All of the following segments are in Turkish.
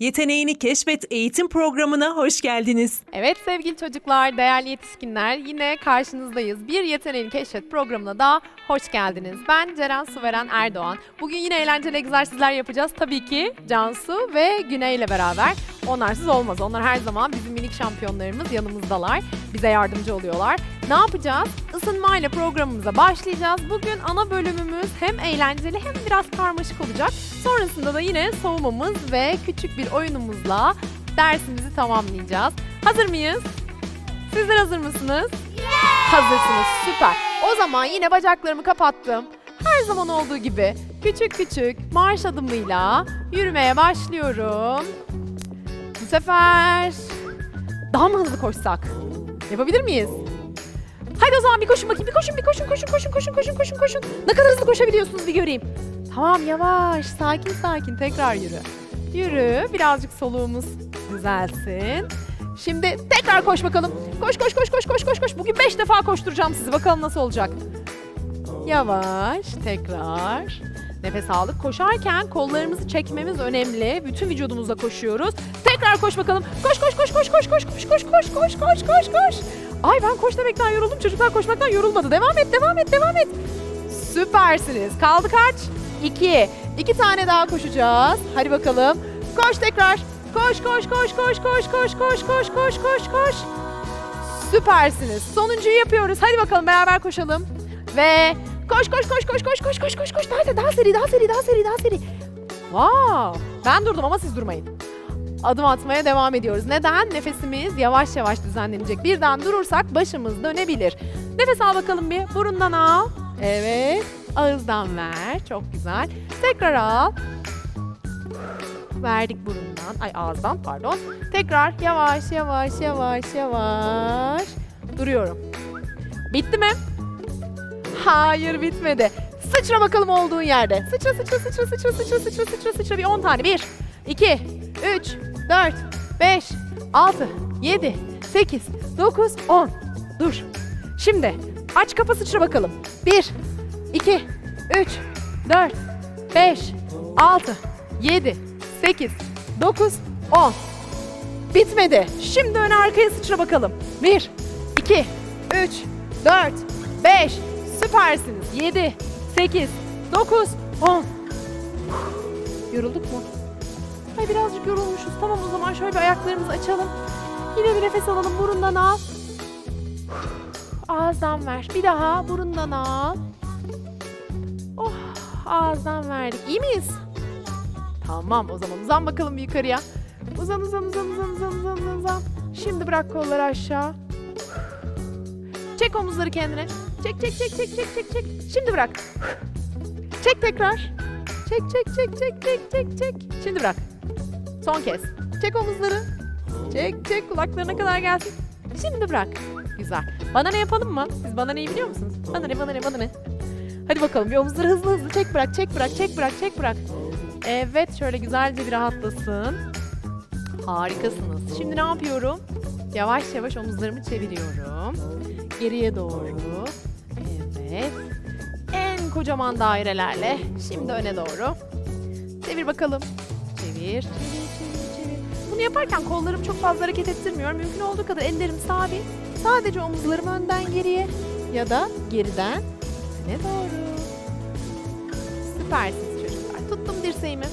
Yeteneğini Keşfet eğitim programına hoş geldiniz. Evet sevgili çocuklar, değerli yetişkinler yine karşınızdayız. Bir Yeteneğini Keşfet programına da hoş geldiniz. Ben Ceren Suveren Erdoğan. Bugün yine eğlenceli egzersizler yapacağız. Tabii ki Cansu ve Güney ile beraber. Onlarsız olmaz. Onlar her zaman bizim minik şampiyonlarımız yanımızdalar. Bize yardımcı oluyorlar. Ne yapacağız? Isınmayla programımıza başlayacağız. Bugün ana bölümümüz hem eğlenceli hem biraz karmaşık olacak. Sonrasında da yine soğumamız ve küçük bir oyunumuzla dersimizi tamamlayacağız. Hazır mıyız? Sizler hazır mısınız? Hazırsınız. Süper. O zaman yine bacaklarımı kapattım. Her zaman olduğu gibi küçük küçük marş adımıyla yürümeye başlıyorum. Sefer daha mı hızlı koşsak? Yapabilir miyiz? Haydi o zaman bir koşun bakayım. Bir koşun, bir koşun, koşun, koşun, koşun, koşun, koşun, koşun. Ne kadar hızlı koşabiliyorsunuz bir göreyim. Tamam yavaş, sakin sakin tekrar yürü. Yürü, birazcık soluğumuz düzelsin. Şimdi tekrar koş bakalım. Koş koş koş koş koş koş koş. Bugün beş defa koşturacağım sizi. Bakalım nasıl olacak. Yavaş, tekrar. Nefes aldık. Koşarken kollarımızı çekmemiz önemli. Bütün vücudumuzla koşuyoruz. Tekrar koş bakalım. Koş koş koş koş koş koş koş koş koş koş koş koş koş. Ay ben koş demekten yoruldum. Çocuklar koşmaktan yorulmadı. Devam et, devam et, devam et. Süpersiniz. Kaldı kaç? İki. İki tane daha koşacağız. Hadi bakalım. Koş tekrar. Koş koş koş koş koş koş koş koş koş koş koş. Süpersiniz. Sonuncuyu yapıyoruz. Hadi bakalım beraber koşalım. Ve koş koş koş koş koş koş koş koş koş. Daha, daha seri, daha seri, daha seri, daha seri. Wow. Ben durdum ama siz durmayın. Adım atmaya devam ediyoruz. Neden? Nefesimiz yavaş yavaş düzenlenecek. Birden durursak başımız dönebilir. Nefes al bakalım bir. Burundan al. Evet. Ağızdan ver. Çok güzel. Tekrar al. Verdik burundan. Ay ağızdan pardon. Tekrar yavaş yavaş yavaş yavaş. Duruyorum. Bitti mi? Hayır bitmedi. Sıçra bakalım olduğun yerde. Sıçra sıçra sıçra sıçra sıçra sıçra sıçra sıçra bir 10 tane. 1, 2, 3, 4, 5, 6, 7, 8, 9, 10. Dur. Şimdi aç kapa sıçra bakalım. 1, 2, 3, 4, 5, 6, 7, 8, 9, 10. Bitmedi. Şimdi öne arkaya sıçra bakalım. 1, 2, 3, 4, 5. Süpersiniz. 7, 8, 9, 10. Yorulduk mu? Ay birazcık yorulmuşuz. Tamam o zaman şöyle bir ayaklarımızı açalım. Yine bir nefes alalım. Burundan al. Ağızdan ver. Bir daha burundan al. Oh, ağızdan verdik. İyi miyiz? Tamam o zaman uzan bakalım yukarıya. Uzan uzan uzan uzan uzan uzan uzan. Şimdi bırak kolları aşağı. Çek omuzları kendine. Çek çek çek çek çek çek çek. Şimdi bırak. Çek tekrar. Çek çek çek çek çek çek çek. Şimdi bırak. Son kez. Çek omuzları. Çek çek kulaklarına kadar gelsin. Şimdi bırak. Güzel. Bana ne yapalım mı? Siz bana neyi biliyor musunuz? Bana ne bana ne bana ne? Hadi bakalım bir omuzları hızlı hızlı çek bırak çek bırak çek bırak çek bırak. Evet şöyle güzelce bir rahatlasın. Harikasınız. Şimdi ne yapıyorum? Yavaş yavaş omuzlarımı çeviriyorum. Geriye doğru. Evet. En kocaman dairelerle. Şimdi öne doğru. Çevir bakalım. Çevir. Bunu yaparken kollarımı çok fazla hareket ettirmiyorum. Mümkün olduğu kadar ellerim sabit. Sadece omuzlarım önden geriye ya da geriden öne doğru. Süpersiniz çocuklar. Tuttum dirseğimi.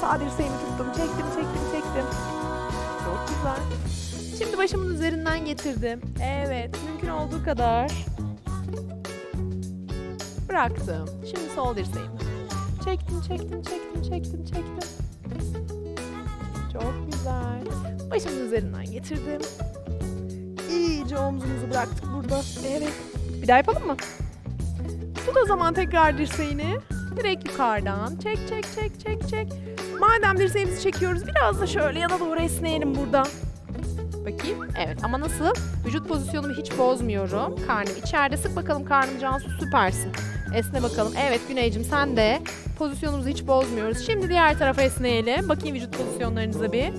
Sağ dirseğimi tuttum. Çektim, çektim, çektim. Çok güzel. Şimdi başımın üzerinden getirdim. Evet, mümkün olduğu kadar. Bıraktım. Şimdi sol dirseğimi. Çektim, çektim, çektim, çektim, çektim. Çok güzel. Başımın üzerinden getirdim. İyice omzumuzu bıraktık burada. Evet. Bir daha yapalım mı? Tut o zaman tekrar dirseğini. Direkt yukarıdan. Çek, çek, çek, çek, çek. Madem dirseğimizi çekiyoruz biraz da şöyle yana doğru esneyelim burada. Bakayım. Evet ama nasıl? Vücut pozisyonumu hiç bozmuyorum. Karnım içeride. Sık bakalım karnım Cansu süpersin. Esne bakalım. Evet Güneycim sen de. Pozisyonumuzu hiç bozmuyoruz. Şimdi diğer tarafa esneyelim. Bakayım vücut pozisyonlarınıza bir.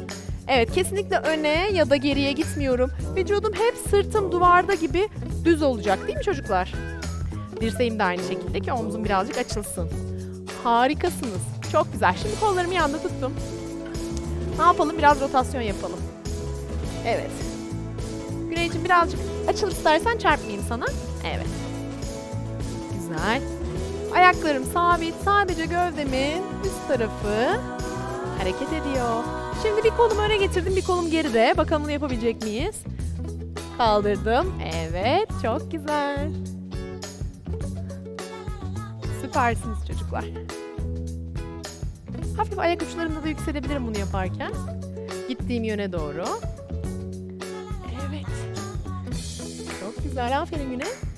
Evet kesinlikle öne ya da geriye gitmiyorum. Vücudum hep sırtım duvarda gibi düz olacak değil mi çocuklar? Dirseğim de aynı şekilde ki omzum birazcık açılsın. Harikasınız. Çok güzel. Şimdi kollarımı yanda tuttum. Ne yapalım? Biraz rotasyon yapalım. Evet. Güneyciğim birazcık açıl istersen çarpmayayım sana. Evet. Güzel. Ayaklarım sabit. Sadece gövdemin üst tarafı hareket ediyor. Şimdi bir kolumu öne getirdim, bir kolum geride. Bakalım bunu yapabilecek miyiz? Kaldırdım. Evet, çok güzel. Süpersiniz çocuklar. Hafif ayak uçlarında da yükselebilirim bunu yaparken. Gittiğim yöne doğru. Evet. Çok güzel. Aferin Güne.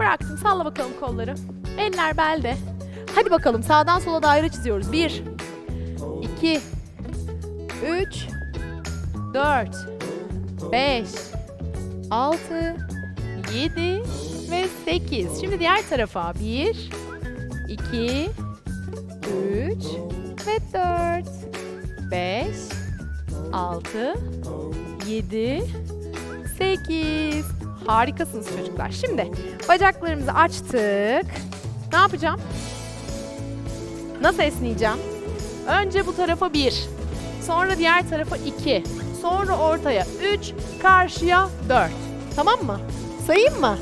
Bıraktım. Salla bakalım kolları. Eller belde. Hadi bakalım sağdan sola daire çiziyoruz. Bir, iki, üç, dört, beş, altı, yedi ve sekiz. Şimdi diğer tarafa. Bir, iki, üç ve dört, beş, altı, yedi, sekiz. Harikasınız çocuklar. Şimdi bacaklarımızı açtık. Ne yapacağım? Nasıl esneyeceğim? Önce bu tarafa bir, sonra diğer tarafa iki, sonra ortaya üç, karşıya dört. Tamam mı? Sayayım mı?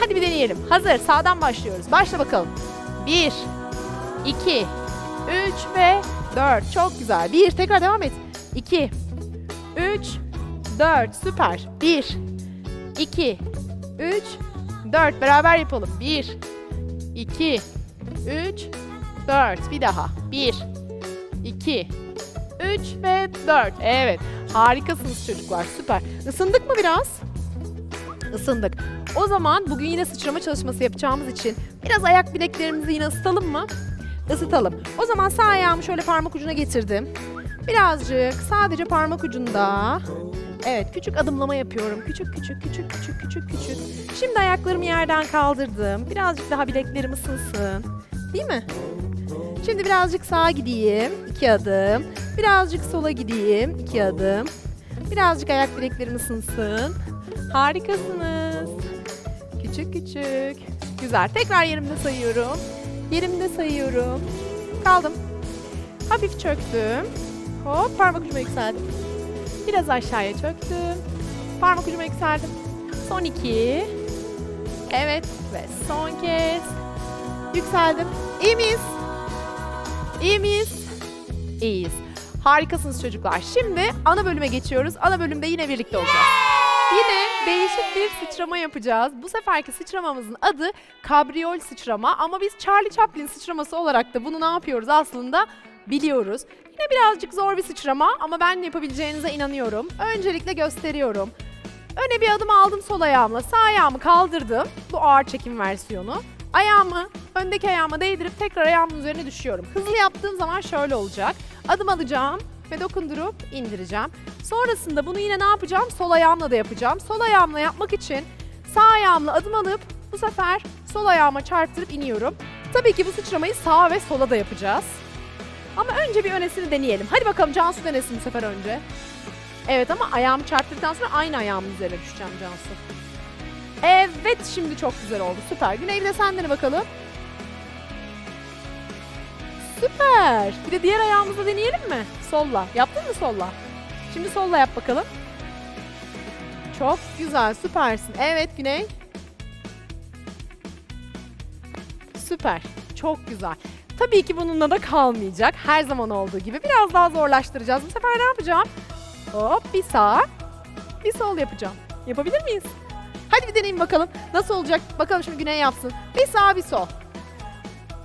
Hadi bir deneyelim. Hazır. Sağdan başlıyoruz. Başla bakalım. Bir, iki, üç ve dört. Çok güzel. Bir, tekrar devam et. İki, üç, dört. Süper. Bir, iki, üç, dört. Beraber yapalım. Bir, iki, üç, dört. Bir daha. Bir, iki, üç ve dört. Evet. Harikasınız çocuklar. Süper. Isındık mı biraz? Isındık. O zaman bugün yine sıçrama çalışması yapacağımız için biraz ayak bileklerimizi yine ısıtalım mı? Isıtalım. O zaman sağ ayağımı şöyle parmak ucuna getirdim. Birazcık sadece parmak ucunda. Evet küçük adımlama yapıyorum. Küçük küçük küçük küçük küçük küçük. Şimdi ayaklarımı yerden kaldırdım. Birazcık daha bileklerim ısınsın. Değil mi? Şimdi birazcık sağa gideyim. iki adım. Birazcık sola gideyim. iki adım. Birazcık ayak bileklerim ısınsın. Harikasınız. Küçük küçük. Güzel. Tekrar yerimde sayıyorum. Yerimde sayıyorum. Kaldım. Hafif çöktüm. Hop parmak ucuma yükseldim. Biraz aşağıya çöktüm. Parmak ucuma yükseldim. Son iki. Evet ve son kez. Yükseldim. İyi miyiz? İyi miyiz? İyiyiz. Harikasınız çocuklar. Şimdi ana bölüme geçiyoruz. Ana bölümde yine birlikte olacağız. Yine değişik bir sıçrama yapacağız. Bu seferki sıçramamızın adı kabriyol sıçrama ama biz Charlie Chaplin sıçraması olarak da bunu ne yapıyoruz aslında biliyoruz. Yine birazcık zor bir sıçrama ama ben yapabileceğinize inanıyorum. Öncelikle gösteriyorum. Öne bir adım aldım sol ayağımla. Sağ ayağımı kaldırdım. Bu ağır çekim versiyonu. Ayağımı öndeki ayağıma değdirip tekrar ayağımın üzerine düşüyorum. Hızlı yaptığım zaman şöyle olacak. Adım alacağım ve dokundurup indireceğim. Sonrasında bunu yine ne yapacağım? Sol ayağımla da yapacağım. Sol ayağımla yapmak için sağ ayağımla adım alıp bu sefer sol ayağıma çarptırıp iniyorum. Tabii ki bu sıçramayı sağa ve sola da yapacağız. Ama önce bir önesini deneyelim. Hadi bakalım Cansu denesin bu sefer önce. Evet ama ayağımı çarptıktan sonra aynı ayağımın üzerine düşeceğim Cansu. Evet şimdi çok güzel oldu. Süper. Güney bir de sen dene bakalım. Süper. Bir de diğer ayağımızı deneyelim mi? Solla. Yaptın mı solla? Şimdi solla yap bakalım. Çok güzel. Süpersin. Evet Güney. Süper. Çok güzel. Tabii ki bununla da kalmayacak. Her zaman olduğu gibi biraz daha zorlaştıracağız. Bu sefer ne yapacağım? Hop bir sağ, bir sol yapacağım. Yapabilir miyiz? Hadi bir deneyin bakalım. Nasıl olacak? Bakalım şimdi Güney yapsın. Bir sağ bir sol.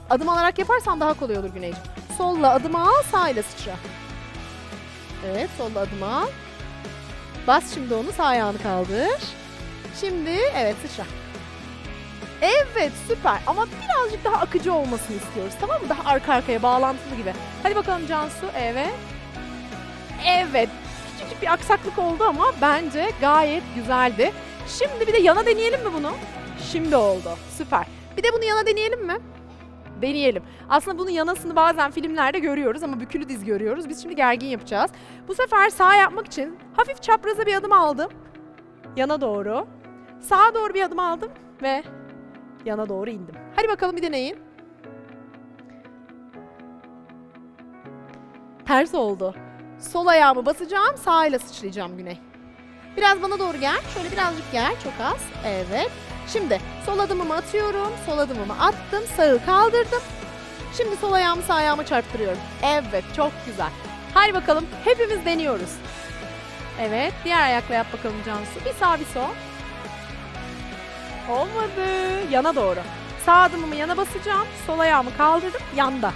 Adım alarak yaparsan daha kolay olur Güneyciğim. Solla adım al, sağ ile sıçra. Evet, solla adım al. Bas şimdi onu, sağ ayağını kaldır. Şimdi evet sıçra. Evet süper ama birazcık daha akıcı olmasını istiyoruz tamam mı? Daha arka arkaya bağlantılı gibi. Hadi bakalım Cansu. Evet. Evet. küçücük bir aksaklık oldu ama bence gayet güzeldi. Şimdi bir de yana deneyelim mi bunu? Şimdi oldu. Süper. Bir de bunu yana deneyelim mi? Deneyelim. Aslında bunun yanasını bazen filmlerde görüyoruz ama bükülü diz görüyoruz. Biz şimdi gergin yapacağız. Bu sefer sağ yapmak için hafif çapraza bir adım aldım. Yana doğru. Sağa doğru bir adım aldım ve yana doğru indim. Hadi bakalım bir deneyin. Ters oldu. Sol ayağımı basacağım, sağ ile sıçrayacağım Güney. Biraz bana doğru gel. Şöyle birazcık gel, çok az. Evet. Şimdi sol adımımı atıyorum, sol adımımı attım, sağı kaldırdım. Şimdi sol ayağımı sağ ayağıma çarptırıyorum. Evet, çok güzel. Hadi bakalım, hepimiz deniyoruz. Evet, diğer ayakla yap bakalım Cansu. Bir sağ bir sol. Olmadı. Yana doğru. Sağ adımımı yana basacağım, sol ayağımı kaldırdım, yanda.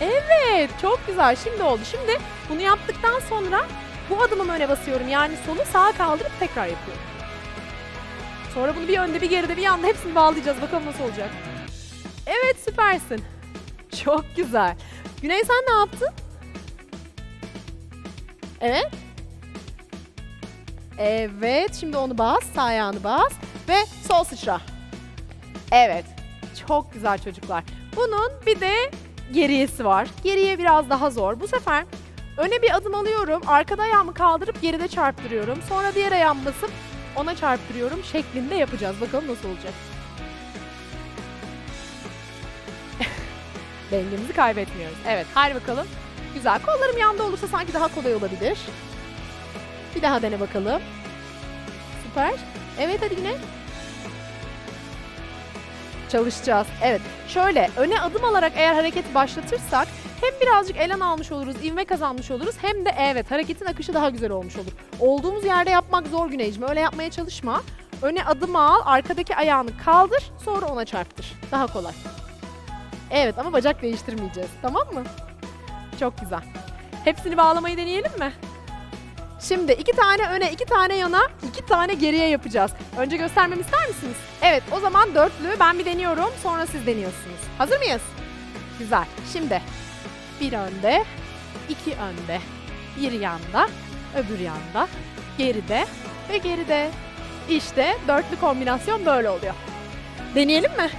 Evet, çok güzel. Şimdi oldu. Şimdi bunu yaptıktan sonra bu adımımı öne basıyorum. Yani solu sağa kaldırıp tekrar yapıyorum. Sonra bunu bir önde, bir geride, bir yanda hepsini bağlayacağız. Bakalım nasıl olacak. Evet, süpersin. Çok güzel. Güney sen ne yaptın? Evet. Evet, şimdi onu bas, sağ ayağını bas ve sol sıçra. Evet. Çok güzel çocuklar. Bunun bir de geriyesi var. Geriye biraz daha zor. Bu sefer öne bir adım alıyorum. Arkada ayağımı kaldırıp geride çarptırıyorum. Sonra diğer ayağımı basıp ona çarptırıyorum şeklinde yapacağız. Bakalım nasıl olacak. Dengemizi kaybetmiyoruz. Evet, hadi bakalım. Güzel. Kollarım yanda olursa sanki daha kolay olabilir. Bir daha dene bakalım. Süper. Evet hadi yine. Çalışacağız. Evet. Şöyle öne adım alarak eğer hareketi başlatırsak hem birazcık elan almış oluruz, ivme kazanmış oluruz hem de evet hareketin akışı daha güzel olmuş olur. Olduğumuz yerde yapmak zor Güneyciğim. Öyle yapmaya çalışma. Öne adım al, arkadaki ayağını kaldır, sonra ona çarptır. Daha kolay. Evet ama bacak değiştirmeyeceğiz. Tamam mı? Çok güzel. Hepsini bağlamayı deneyelim mi? Şimdi iki tane öne, iki tane yana, iki tane geriye yapacağız. Önce göstermemi ister misiniz? Evet, o zaman dörtlü ben bir deniyorum, sonra siz deniyorsunuz. Hazır mıyız? Güzel. Şimdi bir önde, iki önde, bir yanda, öbür yanda, geride ve geride. İşte dörtlü kombinasyon böyle oluyor. Deneyelim mi?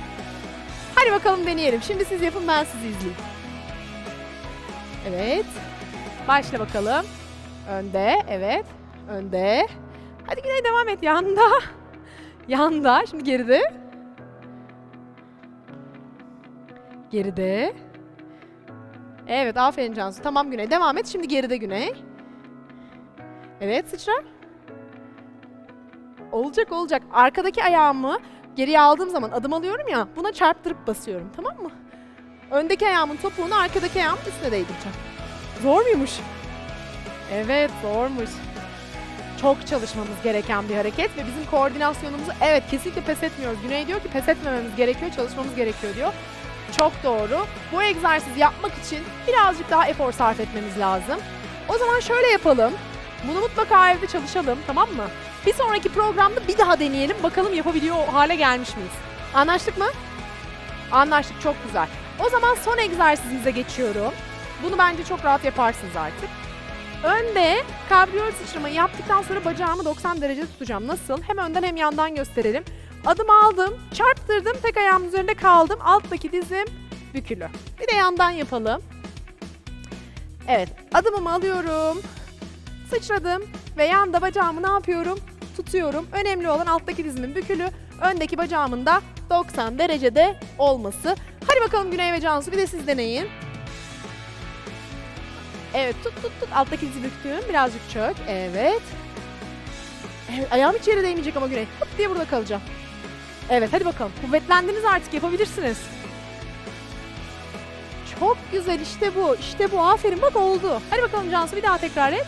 Hadi bakalım deneyelim. Şimdi siz yapın ben sizi izleyeyim. Evet. Başla bakalım. Önde, evet. Önde. Hadi Güney devam et. Yanda. Yanda. Şimdi geride. Geride. Evet, aferin Cansu. Tamam Güney. Devam et. Şimdi geride Güney. Evet, sıçra. Olacak, olacak. Arkadaki ayağımı geriye aldığım zaman adım alıyorum ya, buna çarptırıp basıyorum. Tamam mı? Öndeki ayağımın topuğunu arkadaki ayağımın üstüne değdireceğim. Zor muymuş? Evet zormuş. Çok çalışmamız gereken bir hareket ve bizim koordinasyonumuzu evet kesinlikle pes etmiyoruz. Güney diyor ki pes etmememiz gerekiyor, çalışmamız gerekiyor diyor. Çok doğru. Bu egzersizi yapmak için birazcık daha efor sarf etmemiz lazım. O zaman şöyle yapalım. Bunu mutlaka evde çalışalım tamam mı? Bir sonraki programda bir daha deneyelim. Bakalım yapabiliyor hale gelmiş miyiz? Anlaştık mı? Anlaştık çok güzel. O zaman son egzersizimize geçiyorum. Bunu bence çok rahat yaparsınız artık. Önde kabriyol sıçramayı yaptıktan sonra bacağımı 90 derece tutacağım. Nasıl? Hem önden hem yandan gösterelim. Adım aldım, çarptırdım, tek ayağımın üzerinde kaldım. Alttaki dizim bükülü. Bir de yandan yapalım. Evet, adımımı alıyorum. Sıçradım ve yanda bacağımı ne yapıyorum? Tutuyorum. Önemli olan alttaki dizimin bükülü, öndeki bacağımın da 90 derecede olması. Hadi bakalım Güney ve Cansu bir de siz deneyin. Evet tut tut tut. Alttaki dizi büktüm. Birazcık çök. Evet. Evet ayağım hiç yere değmeyecek ama Güney. Hop diye burada kalacağım. Evet hadi bakalım. Kuvvetlendiniz artık yapabilirsiniz. Çok güzel işte bu. İşte bu. Aferin bak oldu. Hadi bakalım Cansu bir daha tekrar et.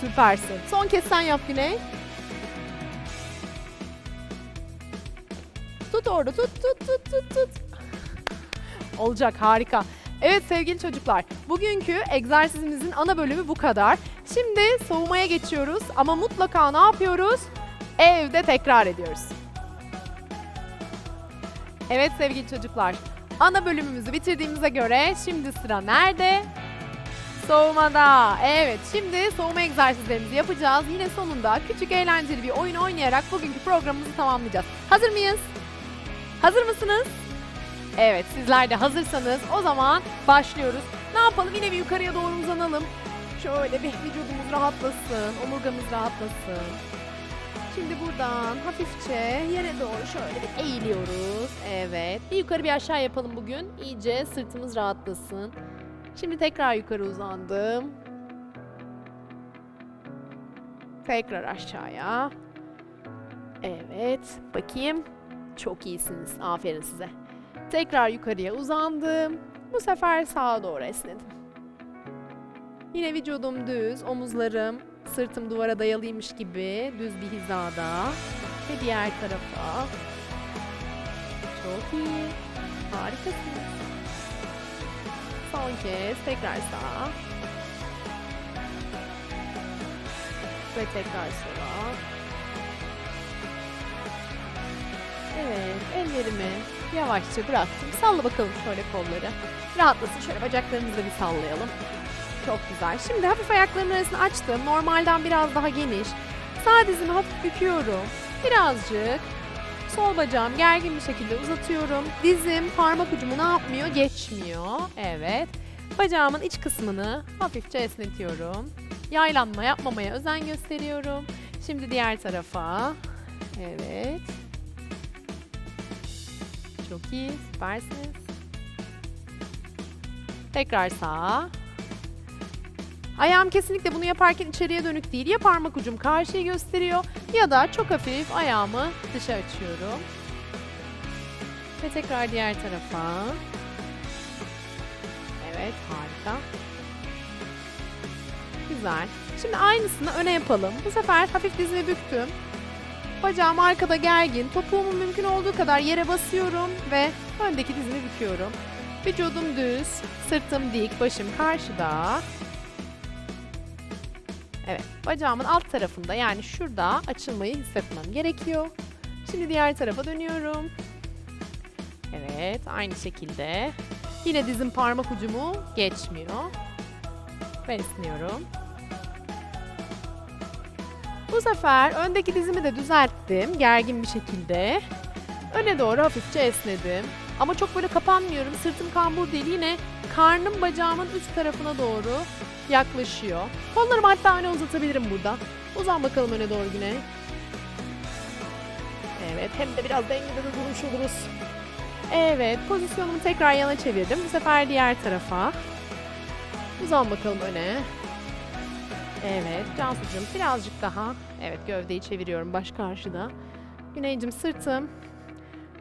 Süpersin. Son kez sen yap Güney. Tut orada tut tut tut tut tut. Olacak harika. Evet sevgili çocuklar, bugünkü egzersizimizin ana bölümü bu kadar. Şimdi soğumaya geçiyoruz ama mutlaka ne yapıyoruz? Evde tekrar ediyoruz. Evet sevgili çocuklar, ana bölümümüzü bitirdiğimize göre şimdi sıra nerede? Soğumada. Evet şimdi soğuma egzersizlerimizi yapacağız. Yine sonunda küçük eğlenceli bir oyun oynayarak bugünkü programımızı tamamlayacağız. Hazır mıyız? Hazır mısınız? Evet sizler de hazırsanız o zaman başlıyoruz. Ne yapalım yine bir yukarıya doğru uzanalım. Şöyle bir vücudumuz rahatlasın, omurgamız rahatlasın. Şimdi buradan hafifçe yere doğru şöyle bir eğiliyoruz. Evet. Bir yukarı bir aşağı yapalım bugün. İyice sırtımız rahatlasın. Şimdi tekrar yukarı uzandım. Tekrar aşağıya. Evet. Bakayım. Çok iyisiniz. Aferin size. Tekrar yukarıya uzandım. Bu sefer sağa doğru esnedim. Yine vücudum düz, omuzlarım, sırtım duvara dayalıymış gibi düz bir hizada. Ve diğer tarafa. Çok iyi. Harikasınız. Son kez tekrar sağa. Ve tekrar sola. Evet, ellerimi yavaşça bıraktım. Salla bakalım şöyle kolları. Rahatlasın. Şöyle bacaklarımızı bir sallayalım. Çok güzel. Şimdi hafif ayaklarımın arasını açtım. Normalden biraz daha geniş. Sağ dizimi hafif büküyorum. Birazcık sol bacağım gergin bir şekilde uzatıyorum. Dizim parmak ucumu ne yapmıyor? Geçmiyor. Evet. Bacağımın iç kısmını hafifçe esnetiyorum. Yaylanma yapmamaya özen gösteriyorum. Şimdi diğer tarafa. Evet. Çok iyi. Süpersiniz. Tekrar sağa. Ayağım kesinlikle bunu yaparken içeriye dönük değil. Ya parmak ucum karşıyı gösteriyor ya da çok hafif ayağımı dışa açıyorum. Ve tekrar diğer tarafa. Evet harika. Güzel. Şimdi aynısını öne yapalım. Bu sefer hafif dizimi büktüm. Bacağım arkada gergin. Topuğumu mümkün olduğu kadar yere basıyorum ve öndeki dizimi büküyorum. Vücudum düz, sırtım dik, başım karşıda. Evet, bacağımın alt tarafında yani şurada açılmayı hissetmem gerekiyor. Şimdi diğer tarafa dönüyorum. Evet, aynı şekilde. Yine dizim parmak ucumu geçmiyor. Ve esniyorum. Bu sefer öndeki dizimi de düzelttim gergin bir şekilde. Öne doğru hafifçe esnedim. Ama çok böyle kapanmıyorum. Sırtım kambur değil. Yine karnım bacağımın üst tarafına doğru yaklaşıyor. Kollarımı hatta öne uzatabilirim burada. Uzan bakalım öne doğru Güney. Evet hem de biraz dengede de durmuş oluruz. Evet pozisyonumu tekrar yana çevirdim. Bu sefer diğer tarafa. Uzan bakalım öne. Evet Cansucuğum birazcık daha. Evet gövdeyi çeviriyorum baş karşıda. Güneycim sırtım.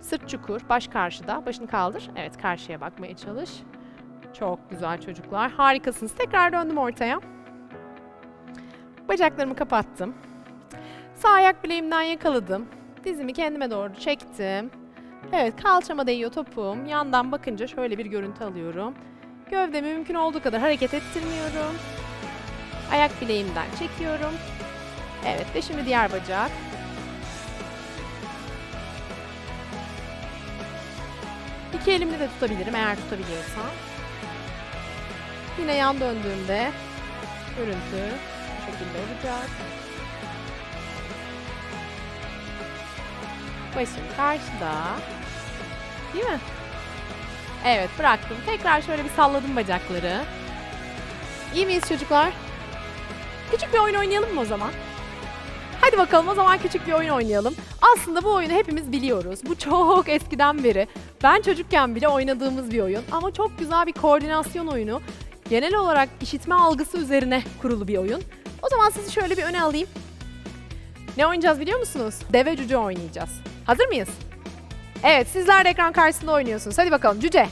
Sırt çukur, baş karşıda. Başını kaldır. Evet karşıya bakmaya çalış. Çok güzel çocuklar. Harikasınız. Tekrar döndüm ortaya. Bacaklarımı kapattım. Sağ ayak bileğimden yakaladım. Dizimi kendime doğru çektim. Evet kalçama değiyor topuğum. Yandan bakınca şöyle bir görüntü alıyorum. Gövdemi mümkün olduğu kadar hareket ettirmiyorum. Ayak bileğimden çekiyorum. Evet ve şimdi diğer bacak. İki elimle de tutabilirim eğer tutabiliyorsam. Yine yan döndüğümde görüntü bu şekilde olacak. Başım karşıda. Değil mi? Evet bıraktım. Tekrar şöyle bir salladım bacakları. İyi miyiz çocuklar? Küçük bir oyun oynayalım mı o zaman? Hadi bakalım o zaman küçük bir oyun oynayalım. Aslında bu oyunu hepimiz biliyoruz. Bu çok eskiden beri. Ben çocukken bile oynadığımız bir oyun. Ama çok güzel bir koordinasyon oyunu. Genel olarak işitme algısı üzerine kurulu bir oyun. O zaman sizi şöyle bir öne alayım. Ne oynayacağız biliyor musunuz? Deve cüce oynayacağız. Hazır mıyız? Evet sizler de ekran karşısında oynuyorsunuz. Hadi bakalım cüce.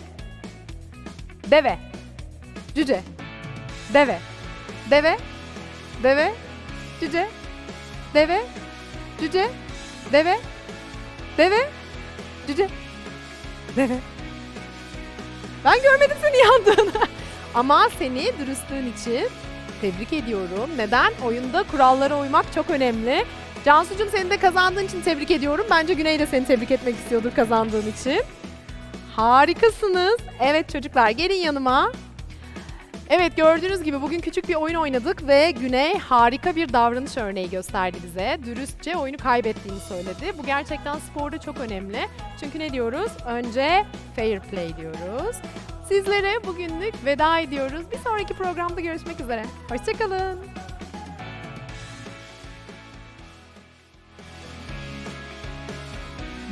Deve. Cüce. Deve. Deve. Deve. Cüce. Deve. Cüce. Deve. Deve. Cüce. Deve. Ben görmedim seni yandığını. Ama seni dürüstlüğün için tebrik ediyorum. Neden? Oyunda kurallara uymak çok önemli. Cansucuğum seni de kazandığın için tebrik ediyorum. Bence Güney de seni tebrik etmek istiyordur kazandığın için. Harikasınız. Evet çocuklar gelin yanıma. Evet gördüğünüz gibi bugün küçük bir oyun oynadık ve Güney harika bir davranış örneği gösterdi bize. Dürüstçe oyunu kaybettiğini söyledi. Bu gerçekten sporda çok önemli. Çünkü ne diyoruz? Önce fair play diyoruz. Sizlere bugünlük veda ediyoruz. Bir sonraki programda görüşmek üzere. Hoşçakalın.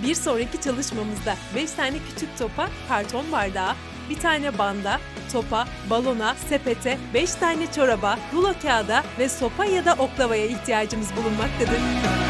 Bir sonraki çalışmamızda 5 tane küçük topa karton bardağa, bir tane banda, topa, balona, sepete, 5 tane çoraba, rulo kağıda ve sopa ya da oklavaya ihtiyacımız bulunmaktadır.